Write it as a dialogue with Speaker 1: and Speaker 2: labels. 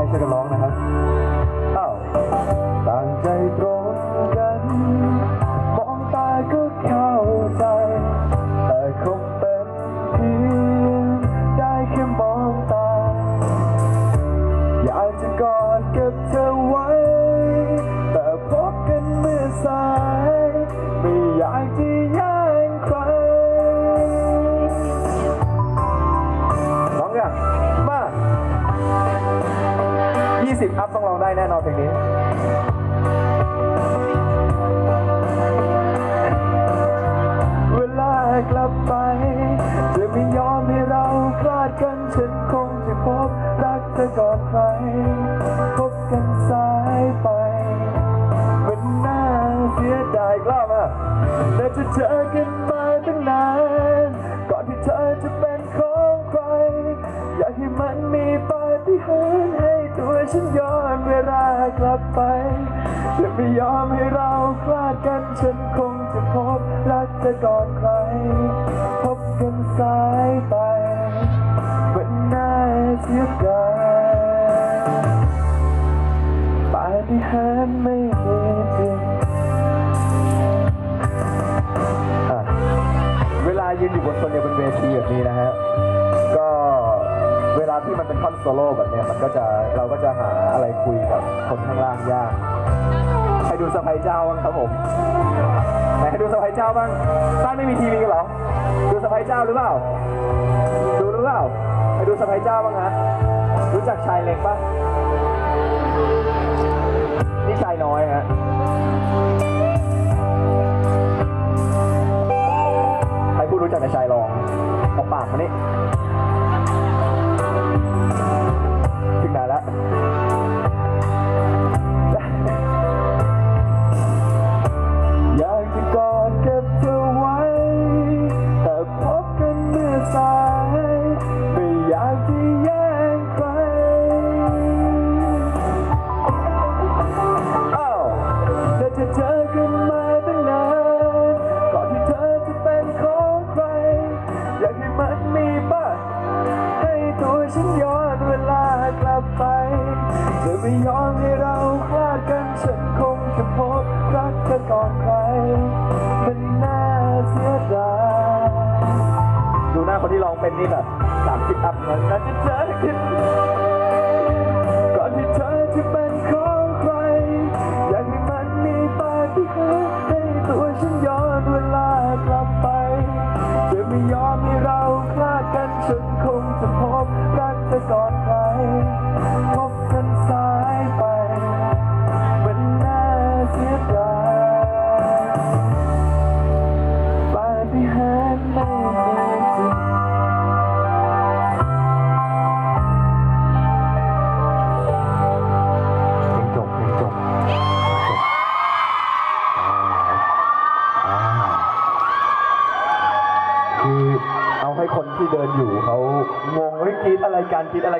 Speaker 1: ให้ช่วยกันร้องนะครับอ้าวตั้งใจ 20 อัพต้องร้องได้แน่นอนเพลงนี้ เวลากลับไป จะไม่ยอมให้เราคลาดกันฉันคงจะพบรักเธอก่อนใคร พบกันสายไปมันน่าเสียดายกล้ามาแต่จะเจอกันมาตั้งนาน ก่อนที่เธอจะเป็นของใคร อยากให้มันมีปาฏิหาริย์ ฉันย้อนเวลากลับไปจะไม่ยอมให้เราคลาดกันฉันคงจะพบรักเธอก่อนใคร พบกันสายไปมันน่าเสียดายปาฏิหาริย์ไม่มีจริงเวลายืนอยู่บนคนเดียวบนเวทีแบบนี้นะฮะก็ เวลาที่มันเป็นท่อนโซโล่แบบเนี้ยมันก็จะเราก็จะหาอะไรคุยกับคนข้างล่างยากใครดูสะพายเจ้าบ้างครับผมไหนให้ดูสะพายเจ้าบ้างบ้านไม่มีทีวีกันเหรอดูสะพายเจ้าหรือเปล่าดูหรือเปล่าไปดูสะพายเจ้าบ้างฮะรู้จักชายเล็กปะนี่ชายน้อยฮะใครพูดรู้จักแต่ชายรองเอาปากมานี่ ฉันย้อนเวลากลับไปจะไม่ยอมให้เราคลาดกันฉันคงจะพบรักเธอก่อนใครมันน่าเสียดายดูหน้าคนที่ร้องเป็นนี่แบบสามสิบอัพเลยน่าจะเจอกันก่อนที่เธอจะเป็นของใคร อยากให้มันมีปาฏิหาริย์ให้ตัวฉันย้อนเวลากลับไปจะไม่ยอมให้เราคลาดกันฉัน รั ให้คนที่เดินอยู่เขางงเฮ้ยกรีดอะไรการคิดอะไรกัน